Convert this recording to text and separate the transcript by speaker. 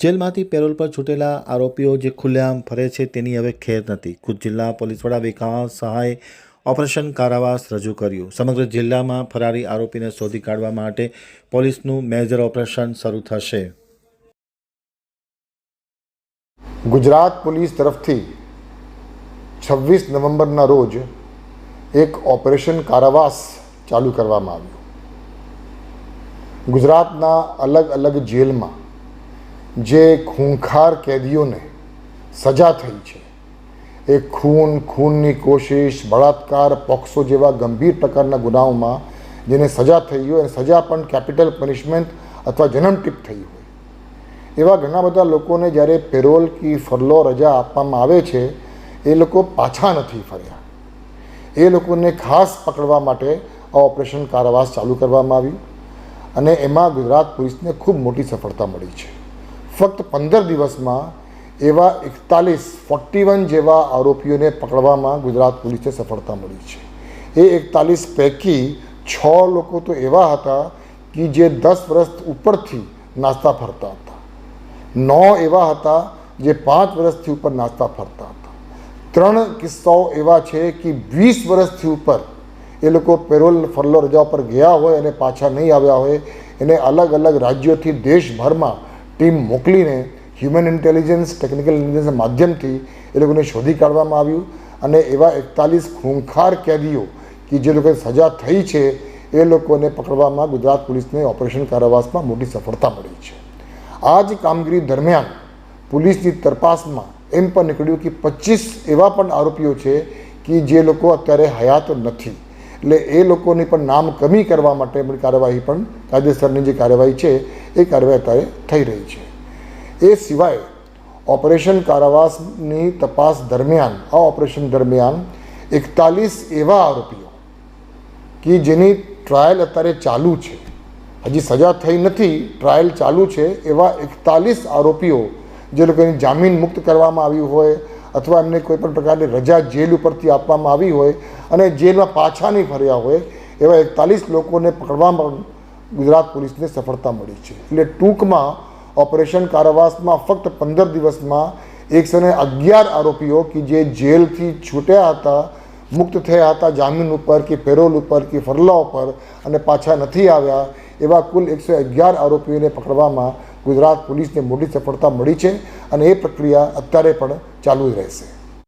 Speaker 1: જેલમાંથી પેરોલ પર છૂટેલા આરોપીઓ જે ખુલ્લેઆમ ફરે છે તેની હવે ખેર નથી. ખુદ જિલ્લા પોલીસ વડા વિકાસ સહાય ઓપરેશન કારાવાસ રજૂ કર્યું. સમગ્ર જિલ્લામાં ફરારી આરોપીને શોધી કાઢવા માટે પોલીસનું મેજર ઓપરેશન શરૂ થશે.
Speaker 2: ગુજરાત પોલીસ તરફથી છવ્વીસ નવેમ્બરના રોજ એક ઓપરેશન કારાવાસ ચાલુ કરવામાં આવ્યું. ગુજરાતના અલગ અલગ જેલમાં જે ખૂંખાર કેદીઓને સજા થઈ છે. એ ખૂન, ખૂનની કોશિશ, બળાત્કાર પોક્સો જેવા ગંભીર પ્રકારના ગુનાઓમાં જેને સજા થઈ હોય અને સજા પણ કેપિટલ પનિશમેન્ટ અથવા જન્મટીપ થઈ હોય. એવા ઘણા બધા લોકોને જ્યારે પેરોલ કી ફરલો રજા આપવામાં આવે છે, એ લોકો પાછા નથી ફર્યા. એ લોકોને ખાસ પકડવા માટે આ ઓપરેશન કારાવાસ ચાલુ કરવામાં આવ્યું અને એમાં ગુજરાત પોલીસને ખૂબ મોટી સફળતા મળી છે. ફક્ત પંદર દિવસમાં એવા એકતાલીસ ફોર્ટી વન જેવા આરોપીઓને પકડવામાં ગુજરાત પોલીસને સફળતા મળી છે. એ એકતાલીસ પૈકી છ લોકો તો એવા હતા કે જે દસ વર્ષ ઉપરથી નાસ્તા ફરતા હતા. નવ એવા હતા જે પાંચ વર્ષથી ઉપર નાસ્તા ફરતા હતા. ત્રણ કિસ્સાઓ એવા છે કે વીસ વર્ષથી ઉપર એ લોકો પેરોલ ફરલો રજા પર ગયા હોય અને પાછા નહીં આવ્યા હોય. એને અલગ અલગ રાજ્યોથી દેશભરમાં ટીમ મોકલીને હ્યુમન ઇન્ટેલિજન્સ ટેકનિકલ ઇન્ટેલિજન્સના માધ્યમથી એ લોકોને શોધી કાઢવામાં આવ્યું અને એવા એકતાલીસ ખૂંખાર કેદીઓ કે જે લોકોને સજા થઈ છે, એ લોકોને પકડવામાં ગુજરાત પોલીસને ઓપરેશન કારાવાસમાં મોટી સફળતા મળી છે. આ જ કામગીરી દરમિયાન પોલીસની તપાસમાં એમ પણ નીકળ્યું કે પચીસ એવા પણ આરોપીઓ છે કે જે લોકો અત્યારે હયાત નથી. એટલે એ લોકોની પણ નામ કમી કરવા માટે પણ કાર્યવાહી પણ કાયદેસરની જે કાર્યવાહી છે એ કાર્યવાહી અત્યારે થઈ રહી છે. એ સિવાય ઓપરેશન કારાવાસની તપાસ દરમિયાન, આ ઓપરેશન દરમિયાન એકતાલીસ એવા આરોપીઓ કે જેની ટ્રાયલ અત્યારે ચાલુ છે. હજી સજા થઈ નથી, ટ્રાયલ ચાલુ છે એવા એકતાલીસ આરોપીઓ જે લોકોની જામીન મુક્ત કરવામાં આવ્યું હોય અથવા એમને કોઈ પણ પ્રકારની રજા જેલ ઉપરથી આપવામાં આવી હોય અને જેલમાં પાછા નહીં ફર્યા હોય એવા એકતાલીસ લોકોને પકડવામાં ગુજરાત પોલીસને સફળતા મળી છે. એટલે ટૂંકમાં ઓપરેશન કારાવાસમાં ફક્ત પંદર દિવસમાં એકસો ને અગિયાર આરોપીઓ કે જે જેલથી છૂટ્યા હતા, મુક્ત થયા હતા જામીન ઉપર કે પેરોલ ઉપર કે ફરલા ઉપર અને પાછા નથી આવ્યા, એવા કુલ એકસો અગિયાર આરોપીઓને પકડવામાં ગુજરાત પોલીસને મોટી સફળતા મળી છે અને એ પ્રક્રિયા અત્યારે પણ ચાલુ જ રહેશે.